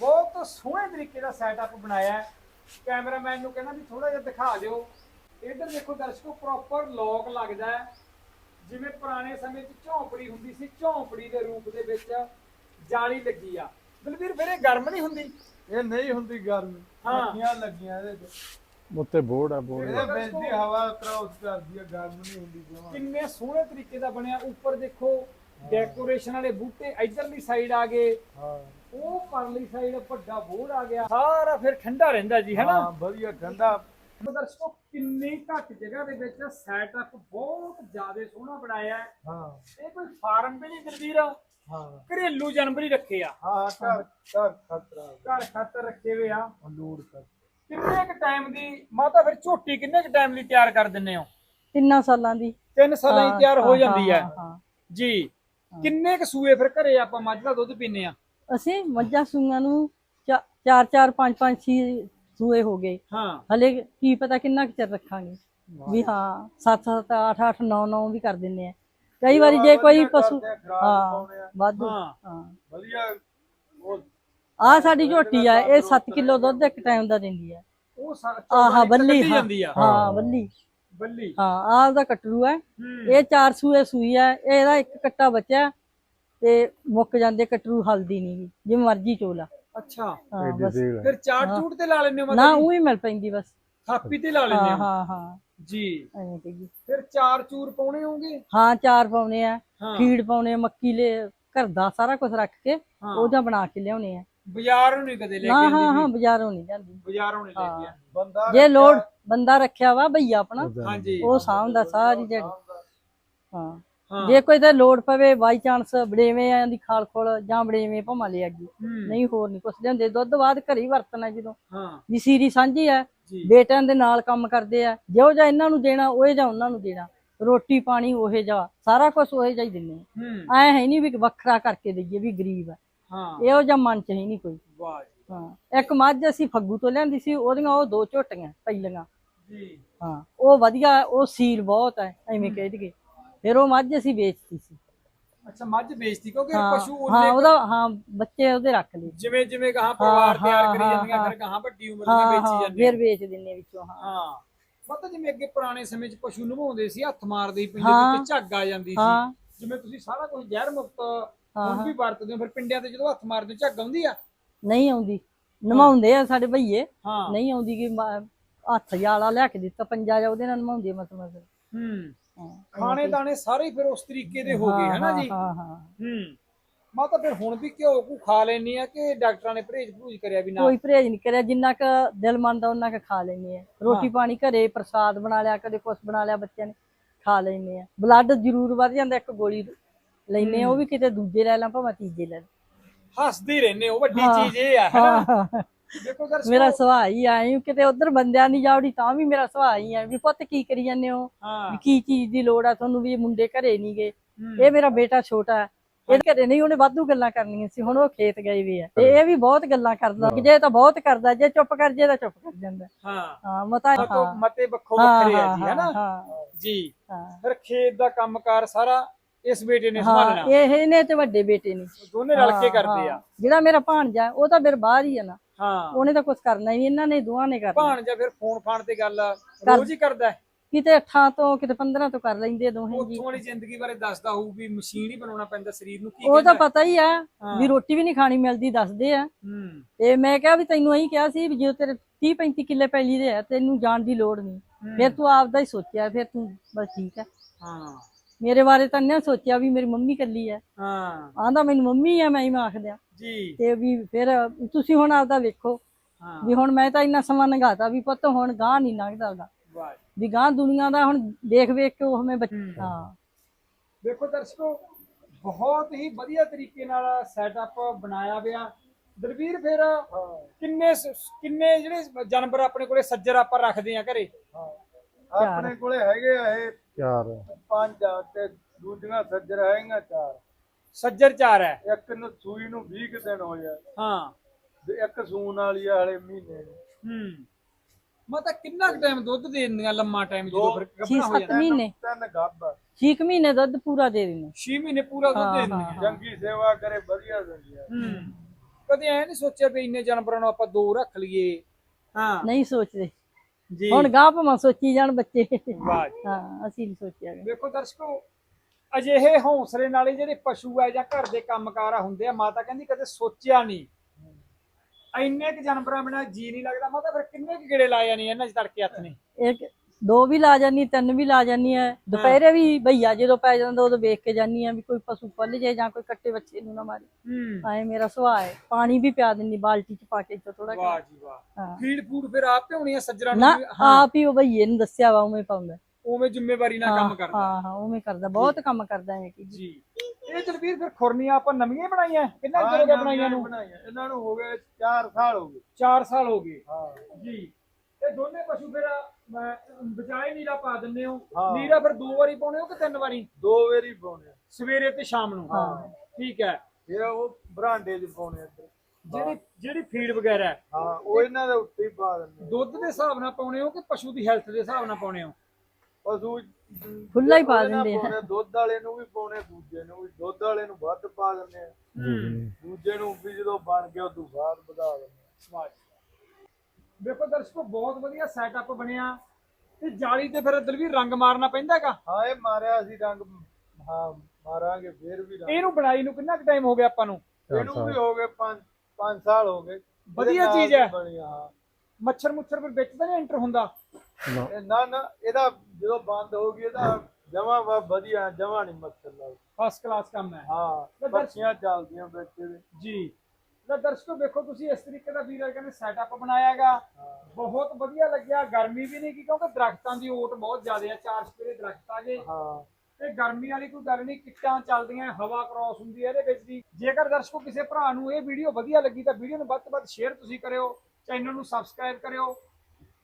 ਬਹੁਤ ਸੋਹਣੇ ਤਰੀਕੇ ਦਾ ਸੈਟਅਪ ਬਣਾਇਆ ਹੈ। ਕੈਮਰਾਮੈਨ ਨੂੰ ਕਹਿੰਦਾ ਵੀ ਥੋੜਾ ਜਿਹਾ ਦਿਖਾ ਦਿਓ। ਇੱਧਰ ਦੇਖੋ ਦਰਸ਼ਕੋ ਪ੍ਰੋਪਰ ਲੌਕ ਲੱਗਦਾ ਹੈ। ਜਿਵੇਂ ਪੁਰਾਣੇ ਸਮੇਂ 'ਚ ਝੌਂਪੜੀ ਹੁੰਦੀ ਸੀ ਝੌਂਪੜੀ ਦੇ ਰੂਪ ਦੇ ਵਿੱਚ ਜਾਲੀ ਲੱਗੀ ਆ। ਬਲਵੀਰ ਫਿਰ ਇਹ ਗਰਮ ਨਹੀਂ ਹੁੰਦੀ? ਇਹ ਨਹੀਂ ਹੁੰਦੀ ਗਰਮੀ। ਹਾਂ। ਮੱਖੀਆਂ ਲੱਗੀਆਂ ਇਹਦੇ ਚ ਉੱਤੇ ਬੋਰਡ ਆ ਬੋਰਡ ਇਹਦੇ ਵਿੱਚ ਦੀ ਹਵਾ ਕ੍ਰਾਸ ਕਰਦੀ ਆ ਗਰਮ ਨਹੀਂ ਹੁੰਦੀ ਜਮਾਂ। ਕਿੰਨੇ ਸੋਹਣੇ ਤਰੀਕੇ ਦਾ ਬਣਿਆ। ਉੱਪਰ ਦੇਖੋ ਡੈਕੋਰੇਸ਼ਨ ਵਾਲੇ ਬੂਟੇ ਇਧਰਲੀ ਸਾਈਡ ਆ ਗਏ। ਹਾਂ। ਉਹ ਪਰਲੀ ਸਾਈਡ ਵੱਡਾ ਬੋਰਡ ਆ ਗਿਆ। ਸਾਰਾ ਫਿਰ ਠੰਡਾ ਰਹਿੰਦਾ ਜੀ ਹੈਨਾ ਹਾਂ ਵਧੀਆ ਠੰਡਾ। ਦਰਸ਼ਕੋ ਕਿੰਨੀ ਘੱਟ ਜਗ੍ਹਾ ਦੇ ਵਿੱਚ ਸੈਟਅਪ ਬਹੁਤ ਜ਼ਿਆਦਾ ਸੋਹਣਾ ਬਣਾਇਆ ਹੈ। ਹਾਂ। ਇਹ ਕੋਈ ਫਾਰਮ ਵੀ ਨਹੀਂ ਦਲਵੀਰ ਹਾਂ। ਘਰੇਲੂ ਜਾਨਵਰ ਹੀ ਰੱਖੇ ਆ। ਹਾਂ ਘਰ ਘਰ ਖਤਰਾ। ਘਰ ਖਾਤਰ ਰੱਖੇ ਹੋਏ ਆ। ਅਲੂੜ ਕਰ ਕਿੰਨੇ ਕ ਟਾਈਮ ਦੀ ਮਾਤਾ ਫਿਰ ਝੋਟੀ ਕਿੰਨੇ ਕ ਟਾਈਮ ਲਈ ਤਿਆਰ ਕਰ ਦਿੰਨੇ ਹੋ? ਤਿੰਨਾਂ ਸਾਲਾਂ ਦੀ। ਤਿੰਨ ਸਾਲਾਂ ਹੀ ਹਾਂ, ਤਿਆਰ ਹੋ ਜਾਂਦੀ ਹਾਂ। ਜੀ। ਕਿੰਨੇ ਕ ਸੂਏ ਫਿਰ ਘਰੇ ਆਪਾਂ ਮੱਝ ਦਾ ਦੁੱਧ ਪੀਨੇ ਆ ਅਸੀਂ ਮੱਝਾਂ ਸੂਈਆਂ ਨੂੰ ਚਾ- ਚਾਰ ਚਾਰ ਪੰਜ ਪੰਜ ਛੇ ਸੂਏ ਹੋ ਗਏ। ਹਾਂ। ਹਲੇ ਕੀ ਪਤਾ ਕਿੰਨਾ ਕੁ ਚਿਰ ਰੱਖਾਂਗੇ। ਵੀ ਹਾਂ 7 7 8 8 9 9 ਵੀ ਕਰ ਦਿੰਨੇ ਆ ਕਈ ਵਾਰੀ ਜੇ ਕੋਈ ਪਸ਼ੂ ਹਾਂ। ਵਾਧੂ। ਹਾਂ। ਵਧੀਆ। ਆ ਸਾਡੀ ਝੋਟੀ ਆ ਇਹ 7 ਕਿਲੋ ਦੁੱਧ ਇੱਕ ਟਾਈਮ ਦਾ ਦਿੰਦੀ ਆ। ਉਹ ਆਹਾ ਬੱਲੀ ਹਾਂ। ਬੱਲੀ। ਬੱਲੀ। ਹਾਂ ਆਹ ਉਹਦਾ ਕਟਰੂ ਹੈ। ਇਹ ਚਾਰ ਸੂਏ ਸੂਈ ਹੈ ਇਹਦਾ ਇੱਕ ਕੱਟਾ ਬਚਿਆ ਤੇ ਮੁੱਕ ਜਾਂਦੇ ਕਟਰੂ ਹਲਦੀ ਨਹੀਂ ਜਿਵੇਂ ਮਰਜ਼ੀ ਚੋਲਾ। ਅੱਛਾ। ਹਾਂ ਬਸ। ਫਿਰ ਚਾਟ ਚੂਟ ਤੇ ਲਾ ਲੈਂਦੇ ਹੋ ਨਾ ਮਤਲਬ ਉਹ ਮਿਲ ਪੈਂਦੀ ਬਸ। ਥਾਪੀ ਤੇ ਲਾ ਲੈਂਦੇ ਹਾਂ? ਹੋ ਹਾਂ ਜੀ। ਫਿਰ ਚਾਰ ਚੂਰ ਪਾਉਣੇ ਹੋਗੇ ਹਾਂ ਚਾਰ ਪਾਉਣੇ ਆ। ਫੀਡ ਪਾਉਣੇ ਮੱਕੀ ਲੈ ਘਰ ਦਾ ਸਾਰਾ ਕੁਝ ਰੱਖ ਕੇ। ਉਹਦਾ ਬਣਾ ਕੇ ਲਿਆਉਣੇ ਆ। ਬਾਜ਼ਾਰੋਂ ਨਹੀਂ ਕਦੇ ਲੈ ਨਾ ਕੇ ਹਾਂ ਆਉਂਦੀ ਹਾਂ ਬਾਜ਼ਾਰੋਂ ਨਹੀਂ ਜਾਂਦੀ ਬਾਜ਼ਾਰੋਂ ਨਹੀਂ ਲੈ ਕੇ ਆਉਂਦੀ। ਬੰਦਾ ਜੇ ਲੋੜ ਬੰਦਾ ਰੱਖਿਆ ਵਾ ਭਈਆ ਆਪਣਾ ਹਾਂਜੀ। ਉਹ ਸਾਂਭਦਾ ਸਾਰੀ ਦਿਹਾੜੀ। ਹਾਂ। ਹਾਂ। ਜੇ ਕੋਈ ਤੇ ਲੋੜ ਪਵੇ ਬਾਈ ਚਾਂਸ ਬੜੇਵੇਂ ਆਂ ਦੀ ਖਾਲ ਖੋਲ ਜਾਂ ਬੜੇਵੇਂ ਭਮਾ ਲੈ ਹੂੰ, ਨਹੀਂ ਹੋਰ ਨਹੀਂ ਕੁਛ ਲਿਆਉਂਦੇ। ਦੁੱਧ ਬਾਅਦ ਘਰੇ ਹੀ ਵਰਤਣਾ ਜਦੋਂ। ਹਾਂ। ਵੀ ਸੀਰੀ ਸਾਂਝੀ ਆ ਜੀ। ਬੇਟਿਆਂ ਦੇ ਨਾਲ ਕੰਮ ਕਰਦੇ ਆ। ਜਿਹੋ ਜਿਹਾ ਇਹਨਾਂ ਨੂੰ ਦੇਣਾ ਉਹ ਜਿਹਾ ਉਹਨਾਂ ਨੂੰ ਦੇਣਾ। ਰੋਟੀ ਪਾਣੀ ਉਹੇ ਜਿਹਾ ਸਾਰਾ ਕੁਝ ਉਹੇ ਜਿਹਾ ਹੀ ਦਿੰਦੇ ਹੂੰ। ਐ ਹੈ ਨਹੀਂ ਵੀ ਵੱਖਰਾ ਕਰਕੇ ਦਈਏ ਵੀ ਗਰੀਬ ਆ ਹਾਂ। ਇਹੋ ਜਿਹਾ ਮਨ ਚ ਹੈ ਨਹੀਂ ਕੋਈ। ਵਾਹ ਹਾਂ। ਇੱਕ ਮੱਝ ਅਸੀਂ ਫੱਗੂ ਤੋਂ ਲਿਆਂਦੀ ਸੀ ਉਹਦੀਆਂ ਉਹ ਦੋ ਝੋਟੀਆਂ ਪਹਿਲੀਆਂ। ਜੀ। ਹਾਂ ਉਹ ਵਧੀਆ ਉਹ ਸੀਲ ਬਹੁਤ ਹੈ ਐਵੇਂ ਕਹਿ ਦਈਏ। ਫਿਰ ਉਹ ਮੱਝ ਅਸੀਂ ਵੇਚਤੀ ਸੀ। ਅੱਛਾ ਮੱਝ ਵੇਚਦੀ ਕਿਉਂਕਿ ਪਸ਼ੂ ਹਾਂ ਉਹਨੇ ਉਹਦਾ ਹਾਂ ਬੱਚੇ ਉਹਦੇ ਰੱਖ ਲਏ। ਜਿਵੇਂ ਜਿਵੇਂ ਗਾਹਾਂ ਪਰਿਵਾਰ ਤਿਆਰ ਕਰੀ ਜਾਂਦੀਆਂ ਫਿਰ ਹਾਂ। ਗਾਹਾਂ ਵੱਡੀ ਉਮਰ ਹਾਂ ਵੇਚੀ ਜਾਂਦੀਆਂ। ਫਿਰ ਵੇਚ ਦਿੰਨੇ ਵਿੱਚੋਂ ਹਾਂ। ਹਾਂ। ਮਤਲਬ ਜਿਵੇਂ ਅੱਗੇ ਪੁਰਾਣੇ ਸਮੇਂ 'ਚ ਪਸ਼ੂ ਨਵਾਉਂਦੇ ਸੀ ਹੱਥ ਮਾਰਦੇ ਹੀ ਪਿੰਡੇ। ਵਿੱਚ ਝੱਗ ਆ ਜਾਂਦੀ ਸੀ। ਜਿਵੇਂ ਤੁਸੀਂ ਸਾਰਾ ਕੁਝ ਜ਼ਹਿਰ ਮੁਕਤ ਹੁਣ ਵੀ ਵਰਤਦੇ ਹੋ ਫਿਰ ਪਿੰਡਿਆਂ ਤੇ ਜਦੋਂ ਹੱਥ ਮਾਰਦੇ ਹੋ ਝੱਗ ਆਉਂਦੀ ਆ? ਨਹੀਂ ਆਉਂਦੀ। ਨਮਾਉਂਦੇ ਆ ਸਾਡੇ ਭਈਏ। ਹਾਂ। ਨਹੀਂ ਆਉਂਦੀ ਕਿ ਮ- ਹੱਥ ਜਾਲਾ ਲਿਆ ਕੇ ਦਿੱਤਾ ਪੰਜਾ ਜਾ ਉਹਦੇ ਨਾਲ ਨਮਾਉਂਦੇ ਮਤਲਬ ਹੂੰ। ਹਾਂ ਖਾਣੇ ਦਾਣੇ ਸਾਰੇ ਫਿਰ ਉਸ ਤਰੀਕੇ ਦੇ ਹੋ ਗਏ ਹਨਾ ਜੀ? ਹਾਂ ਹਾਂ। ਹੂੰ। ਮੈਂ ਤਾਂ ਫਿਰ ਹੁਣ ਵੀ ਘਿਓ ਕੂ ਖਾ ਲੈਣੀ ਆ ਕਿ ਡਾਕਟਰਾਂ ਨੇ ਪਰਹੇਜ਼ ਭੂਜ ਕਰਿਆ ਵੀ ਨਾ? ਕੋਈ ਪਰਹੇਜ ਨਹੀਂ ਕਰਿਆ ਜਿੰਨਾ ਕ ਦਿਲ ਮੰਨਦਾ ਉਹਨਾਂ ਕ ਖਾ ਲੈਨੇ ਆ। ਰੋਟੀ ਪਾਣੀ ਘਰੇ ਪ੍ਰਸਾਦ ਬਣਾ ਲਿਆ ਕਦੇ ਕੁਛ ਬਣਾ ਲਿਆ ਬੱਚਿਆਂ ਨੇ ਖਾ ਲੈਨੇ ਆ। ਬਲੱਡ ਜ਼ਰੂਰ ਵੱਧ ਜਾਂਦਾ ਇੱਕ ਗੋਲੀ ਲੈਨੇ ਉਹ ਵੀ ਕਿਤੇ ਦੂਜੇ ਲੈ ਲਾਂ ਭਾਵੇਂ ਤੀਜੇ ਲੈ ਲਾਂ। ਹੱਸਦੇ ਰਹਿੰਦੇ ਹੋ ਵੱਡੀ ਚੀਜ਼ ਇਹ ਆ ਹਨਾ? ਹਾਂ। ਦੇਖੋ ਦਰਸ਼ਕੋ ਮੇਰਾ ਸੁਭਾਅ ਹੀ ਆਈ ਕਿਤੇ ਉਧਰ ਬੰਦਿਆਂ ਨਹੀਂ ਜਾਵੜੀ ਤਾਂ ਵੀ ਮੇਰਾ ਸੁਭਾਅ ਹੀ ਆ ਵੀ ਪੁੱਤ ਕੀ ਕਰੀ ਜਾਂਦੇ ਹੋ? ਵੀ ਕੀ ਚੀਜ਼ ਦੀ ਲੋੜ ਆ ਤੁਹਾਨੂੰ ਵੀ ਇਹ ਮੁੰਡੇ ਘਰੇ ਨਹੀਂ ਗਏ। ਇਹ ਮੇਰਾ ਬੇਟਾ ਛੋਟਾ ਹੈ। ਇਹ ਘਰੇ ਨਹੀਂ ਉਹਨੇ ਵਾਧੂ ਗੱਲਾਂ ਕਰਨੀਆਂ ਸੀ ਹੁਣ ਉਹ ਖੇਤ ਗਏ ਵੀ ਆ। ਤੇ ਇਹ ਵੀ ਬਹੁਤ ਗੱਲਾਂ ਕਰਦਾ ਜੇ ਤਾਂ ਬਹੁਤ ਕਰਦਾ ਜੇ ਚੁੱਪ ਕਰ ਜੇ ਤਾਂ ਚੁੱਪ ਕਰ ਜਾਂਦਾ। ਹਾਂ। ਹਾਂ ਮਤਾ ਮਤੋ ਹਾਂ। ਮਤੇ ਵੱਖੋ ਹਾਂ, ਵੱਖਰੇ ਆ ਜੀ ਹਨਾ? ਜੀ। ਫਿਰ ਖੇਤ ਦਾ ਕੰਮਕਾਰ ਸਾਰਾ ਇਸ ਬੇਟੇ ਨੇ ਸੰਭਾਲਣਾ। ਇਹ ਨੇ ਤੇ ਵੱਡੇ ਬੇਟੇ ਨੇ। ਦੋਨੇ ਰਲ ਕੇ ਕਰਦੇ ਆ। ਜਿਹੜਾ ਮੇਰਾ ਭਾਣਜਾ ਉਹ ਤਾਂ ਫਿਰ ਬਾਹਰ ਹੀ ਆ ਨਾ। ਹਾਂ। ਉਹਨੇ ਤਾਂ ਕੁਝ ਕਰਨਾ ਹੀ ਨਹੀਂ ਇਹਨਾਂ ਨੇ ਦੋਹਾਂ ਨੇ ਕਰਨਾ। ਭਾਣਜਾ ਫਿਰ ਫੋਨ ਫਾਨ ਤੇ ਗੱਲ ਰੋਜ਼ ਹੀ ਕਰਦਾ। ਕਿਤੇ 8 ਤੋਂ ਕਿਤੇ 15 ਤੋਂ ਕਰ ਲੈਂਦੇ ਆ ਦੋਹੇ ਜੀ। ਉੱਥੋਂ ਵਾਲੀ ਜ਼ਿੰਦਗੀ ਬਾਰੇ ਦੱਸਦਾ ਹੋਊ ਵੀ ਮਸ਼ੀਨ ਹੀ ਬਣਾਉਣਾ ਪੈਂਦਾ ਸਰੀਰ ਨੂੰ ਕੀ ਉਹ ਤਾਂ ਪਤਾ ਹੀ ਆ। ਵੀ ਰੋਟੀ ਵੀ ਨਹੀਂ ਖਾਣੀ ਮਿਲਦੀ ਦੱਸਦੇ ਆ। ਹੂੰ। ਤੇ ਮੈਂ ਕਿਹਾ ਵੀ ਤੈਨੂੰ ਇਹੀ ਕਿਹਾ ਸੀ ਵੀ ਜੇ ਤੇਰੇ 30 35 ਕਿੱਲੇ ਪੈਲੀ ਦੇ ਆ ਤੈਨੂੰ ਜਾਣ ਦੀ ਲੋੜ ਨਹੀਂ। ਫਿਰ ਤੂੰ ਆਪਦਾ ਹੀ ਸੋਚਿਆ ਫਿਰ ਤੂੰ ਬਸ ਠੀਕ ਹੈ ਹਾਂ। ਮੇਰੇ ਬਾਰੇ ਤਾਂ ਨਾ ਸੋਚਿਆ ਵੀ ਮੇਰੀ ਮੰਮੀ ਕੱਲੀ ਆ ਹਾਂ। ਆਂਦਾ ਮੈਨੂੰ ਮੰਮੀ ਆ ਮੈਂ ਹੀ ਮੈਂ ਆਖਦਿਆ। ਜੀ। ਤੇ ਵੀ ਫਿਰ ਤੁਸੀਂ ਹੁਣ ਆਪਦਾ ਵੇਖੋ ਹਾਂ। ਵੀ ਹੁਣ ਮੈਂ ਤਾਂ ਇੰਨਾ ਸਮਾਂ ਲੰਘਾਤਾ ਵੀ ਪੁੱਤ ਹੁਣ ਗਾਂ ਨਹੀਂ ਲੰਘਦਾ ਗਾ। ਵਾਹ। ਵੀ ਗਾਂ ਦੁਨੀਆ ਦਾ ਹੁਣ ਦੇਖ ਵੇਖ ਕੇ ਉਹ ਬੱਚ ਹੂੰ। ਹਾਂ। ਦੇਖੋ ਦਰਸ਼ਕੋ ਬਹੁਤ ਹੀ ਵਧੀਆ ਤਰੀਕੇ ਨਾਲ ਸੈਟਅਪ ਬਣਾਇਆ ਗਿਆ ਦਲਵੀਰ ਫਿਰ ਕਿੰਨੇ ਕਿੰਨੇ ਜਿਹੜੇ ਜਾਨਵਰ ਆਪਣੇ ਕੋਲੇ ਸੱਜਰ ਆਪਾਂ ਰੱਖਦੇ ਆ ਘਰੇ? ਆਪਣੇ ਕੋਲੇ ਹੈਗੇ ਆ ਇਹ ਚਾਰ। ਪੰਜ ਆ ਤੇ ਦੂਜੀਆਂ ਸੱਜਰ ਹੈਗੀਆਂ ਚਾਰ। ਸੱਜਰ ਚਾਰ ਹੈ। ਇੱਕ ਨੂੰ ਸੂਈ ਨੂੰ 20 ਕੁ ਦਿਨ ਹੋਏ ਆ ਹਾਂ। ਤੇ ਇੱਕ ਸੂਣ ਵਾਲੀ ਆ ਹਲੇ ਮਹੀਨੇ ਨੂੰ ਹੂੰ। ਮਤਾ ਕਿੰਨਾ ਕੁ ਟਾਈਮ ਦੁੱਧ ਦੇ ਦਿੰਦੀਆਂ ਲੰਮਾ ਟਾਈਮ ਜਦੋਂ ਫਿਰ ਛੇ ਗੱਭਣਾ ਹੋ ਸੱਤ ਜਾਂਦਾ। ਮਹੀਨੇ। ਤਿੰਨ ਗੱਭ ਆ। ਛੇ ਕੁ ਮਹੀਨੇ ਦੁੱਧ ਪੂਰਾ ਦੇ ਦਿੰਦੇ 6 ਮਹੀਨੇ ਪੂਰਾ ਦੁੱਧ ਦੇ ਹਾਂ, ਦਿੰਦੀਆਂ। ਚੰਗੀ ਸੇਵਾ ਕਰੇ ਵਧੀਆ ਦਿੰਦੀ ਆ। ਹੂੰ। ਕਦੇ ਐ ਨਹੀਂ ਸੋਚਿਆ ਵੀ ਇੰਨੇ ਜਾਨਵਰਾਂ ਨੂੰ ਆਪਾਂ ਦੋ ਰੱਖ ਲਈਏ। ਹਾਂ। ਨਹੀਂ ਸੋਚਦੇ। ਜੀ। ਹੁਣ ਗਾਂ ਭਾਵੇਂ ਸੋਚੀ ਜਾਣ ਬੱਚੇ। ਵਾਹ ਜੀ। ਹਾਂ ਅਸੀਂ ਨਹੀਂ ਸੋਚਿਆ ਗਾ। ਦੇਖੋ ਦਰਸ਼ਕੋ ਅਜਿਹੇ ਹੌਸਲੇ ਨਾਲ ਹੀ ਜਿਹੜੇ ਪਸ਼ੂ ਆ ਜਾਂ ਘਰ ਦੇ ਕੰਮਕਾਰ ਆ ਹੁੰਦੇ ਆ ਮਾਤਾ ਕਹਿੰਦੀ ਕਦੇ ਸੋਚਿਆ ਨਹੀਂ ਇੰਨੇ ਕੁ ਜਾਨਵਰਾਂ ਬਿਨਾਂ ਜੀ ਨਹੀਂ ਲੱਗਦਾ। ਮਾਤਾ ਫਿਰ ਕਿੰਨੇ ਕੁ ਗੇੜੇ ਲਾਇਆ ਨਹੀਂ ਇਹਨਾਂ ਚ ਤੜਕੇ ਹੱਥ ਨੇ? ਇੱਕ ਦੋ ਵੀ ਲਾ ਜਾਨੀ ਤਿੰਨ ਵੀ ਲਾ ਜਾਨੀ ਐ। ਦੁਪਹਿਰੇ ਵੀ ਭਈਆ ਜਦੋਂ ਪੈ ਜਾਂਦਾ ਉਦੋਂ ਵੇਖ ਕੇ ਜਾਨੀ ਆ ਵੀ ਕੋਈ ਪਸ਼ੂ ਪੱਲ ਜੇ ਜਾਂ ਕੋਈ ਕੱਟੇ ਬੱਚੇ ਨੂੰ ਨਾ ਮਾਰੇ। ਹੂੰ। ਆਏ ਮੇਰਾ ਸੁਭਾਅ ਹੈ ਪਾਣੀ ਵੀ ਪਿਆ ਦਿੰਨੀ ਬਾਲਟੀ ਚ ਪਾ ਕੇ ਥੋੜਾ ਵਾਹ ਜੀ ਵਾਹ। ਹਾਂ। ਫੀਡ ਫੂਡ ਫਿਰ ਆਪ ਭਿਉਣੀ ਆ ਸੱਜਰਾਂ ਨਾ? ਹਾਂ। ਆਪ ਹੀ ਉਹ ਭਈਏ ਨੂੰ ਦੱਸਿਆ ਵਾ ਉਵੇਂ ਪਾਉਂਦਾ। ਉਵੇਂ ਜ਼ਿੰਮੇਵਾਰੀ ਨਾਲ ਕੰਮ ਕਰਦਾ। ਹਾਂ ਹਾਂ ਉਵੇਂ ਕਰਦਾ। ਬਹੁਤ ਕੰਮ ਕਰਦਾ ਐ ਕਿ। ਜੀ। ਇਹ ਜਲਵੀਰ ਫਿਰ ਖੁਰਨੀਆਂ ਆਪਾਂ ਨਵੀਆਂ ਹੀ ਬਣਾਈਆਂ? ਕਿੰਨਾ ਹਾਂ, ਚਿਰ ਹੋ ਗਿਆ ਬਣਾਈਆਂ ਨੂੰ। ਇਹਨਾਂ ਨੂੰ ਹੋ ਗਏ 4 ਸਾਲ ਹੋ ਗਏ। 4 ਸਾਲ ਹੋ ਗਏ। ਹਾਂ। ਜੀ। ਇਹ ਦੋਨੇ ਪਸ਼ੂ ਫਿਰ ਬਚਾਏ ਨੀਰਾ ਪਾ ਦਿੰਦੇ ਹੋ ਹਾਂ। ਨੀਰਾ ਫਿਰ ਦੋ ਵਾਰੀ ਪਾਉਣੇ ਹੋ ਕਿ ਤਿੰਨ ਵਾਰੀ ਦੋ ਵਾਰੀ ਪਾਉਣੇ ਆ। ਸਵੇਰੇ ਤੇ ਸ਼ਾਮ ਨੂੰ ਹਾਂ। ਠੀਕ ਹੈ ਫਿਰ ਉਹ ਬਰਾਂਡੇ 'ਚ ਪਾਉਣੇ ਇੱਧਰ ਜਿਹੜੀ ਜਿਹੜੀ ਫੀਡ ਵਗੈਰਾ ਹੈ, ਹਾਂ ਉਹ ਇਹਨਾਂ ਦੇ ਉੱਤੇ ਹੀ ਪਾ ਦਿੰਦੇ ਆ। ਦੁੱਧ ਦੇ ਹਿਸਾਬ ਨਾਲ ਪਾਉਣੇ ਹੋ ਕਿ ਪਸ਼ੂ ਦੀ ਹੈਲਥ ਦੇ ਹਿਸਾਬ ਨਾਲ ਪਾਉਣੇ ਹੋ ਪਸ਼ੂ ਖੁੱਲਾ ਹੀ ਪਾ ਦਿੰਦੇ ਆ। ਪਾਉਣੇ, ਦੁੱਧ ਵਾਲੇ ਨੂੰ ਵੀ ਪਾਉਣੇ ਦੂਜੇ ਨੂੰ ਵੀ ਦੁੱਧ ਵਾਲੇ ਨੂੰ ਵੱਧ ਪਾ ਦਿੰਦੇ ਆ ਦੂਜੇ ਨੂੰ ਵੀ ਜਦੋਂ ਬਣ ਗਿਆ ਉਦੋਂ ਬਾਅਦ ਵਧਾ ਦਿੰਦੇ ਆ। ਸਵਾਦ ਦੇਖੋ ਦਰਸ਼ਕੋ ਬਹੁਤ ਵਧੀਆ ਸੈਟਅਪ ਬਣਿਆ। ਤੇ ਜਾਲੀ ਤੇ ਫਿਰ ਦਲਵੀਰ ਰੰਗ ਮਾਰਨਾ ਪੈਂਦਾਗਾ ਹਾਂ ਇਹ ਮਾਰਿਆ ਅਸੀਂ ਰੰਗ ਹਾਂ ਮਾਰਾਂਗੇ ਫੇਰ ਵੀ ਰੰਗ। ਇਹਨੂੰ ਬਣਾਈ ਨੂੰ ਕਿੰਨਾ ਕੁ ਟਾਈਮ ਹੋ ਗਿਆ ਆਪਾਂ ਨੂੰ? ਇਹਨੂੰ ਵੀ ਹੋ ਗਏ 5 5 ਸਾਲ ਹੋ ਗਏ। ਵਧੀਆ ਚੀਜ਼ ਹੈ। ਮੱਛਰ ਮੁੱਛਰ ਫਿਰ ਵਿੱਚ ਤਾਂ ਨਹੀਂ ਐਂਟਰ ਹੁੰਦਾ? ਨਾ। ਨਾ ਇਹਦਾ ਜਦੋਂ ਬੰਦ ਹੋ ਗਈ ਇਹਦਾ ਜਮਾ ਵਾ ਵਧੀਆ ਜਮਾ ਨਹੀਂ ਮੱਛਰ ਲੱਗ ਫਸਟ ਕਲਾਸ ਕੰਮ ਹੈ। ਹਾਂ ਬੱਚੀਆਂ ਚੱਲਦੀਆਂ ਵਿੱਚ ਜੀ। ਤਾਂ ਦਰਸ਼ਕੋ ਦੇਖੋ ਤੁਸੀਂ ਇਸ ਤਰੀਕੇ ਦਾ ਵੀਰ ਕਹਿੰਦੇ ਸੈਟਅਪ ਬਣਾਇਆਗਾ। ਬਹੁਤ ਵਧੀਆ ਲੱਗਿਆ ਗਰਮੀ ਵੀ ਨਹੀਂ ਕਿਉਂਕਿ ਦਰਖਤਾਂ ਦੀ ਓਟ ਬਹੁਤ ਜ਼ਿਆਦਾ ਆ ਚਾਰ ਸਪੇਰੇ ਦਰਖਤ ਆ ਗਏ। ਹਾਂ। ਤੇ ਗਰਮੀ ਵਾਲੀ ਕੋਈ ਗੱਲ ਨਹੀਂ ਕਿੱਟਾਂ ਚੱਲਦੀਆਂ ਹਵਾ ਕ੍ਰਾਸ ਹੁੰਦੀ ਹੈ ਇਹਦੇ ਵਿੱਚ ਦੀ ਜੇਕਰ ਦਰਸ਼ਕੋ ਕਿਸੇ ਭਰਾ ਨੂੰ ਇਹ ਵੀਡੀਓ ਵਧੀਆ ਲੱਗੀ ਤਾਂ ਵੀਡੀਓ ਨੂੰ ਵੱਧ ਤੋਂ ਵੱਧ ਸ਼ੇਅਰ ਤੁਸੀਂ ਕਰਿਓ ਚੈਨਲ ਨੂੰ ਸਬਸਕ੍ਰਾਈਬ ਕਰਿਓ।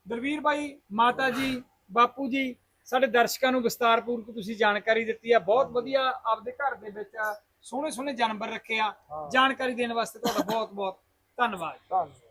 ਦਲਵੀਰ ਭਾਈ ਮਾਤਾ ਜੀ ਬਾਪੂ ਜੀ ਸਾਡੇ ਦਰਸ਼ਕਾਂ ਨੂੰ ਵਿਸਤਾਰਪੂਰਵਕ ਤੁਸੀਂ ਜਾਣਕਾਰੀ ਦਿੱਤੀ ਆ। ਬਹੁਤ ਵਧੀਆ ਆਪਦੇ ਘਰ ਦੇ ਵਿੱਚ ਸੋਹਣੇ ਸੋਹਣੇ ਜਾਨਵਰ ਰੱਖੇ ਆ। ਜਾਣਕਾਰੀ ਦੇਣ ਵਾਸਤੇ ਤੁਹਾਡਾ ਬਹੁਤ ਬਹੁਤ ਧੰਨਵਾਦ। ਧੰਨਵਾਦ।